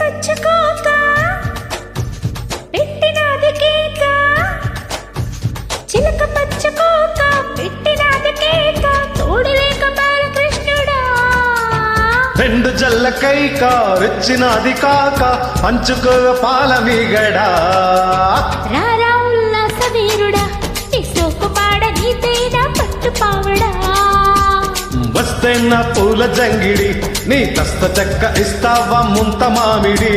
పచ్చకోక పెట్టినాది కేక? చిలక పచ్చకోక? కాక? పంచుకో పాల మీగడా? రారా ఉల్లాస వీరుడా వస్తే నా పూల జంగిడి నీ దస్త చెక్క ఇస్తావా ముంత మామిడి?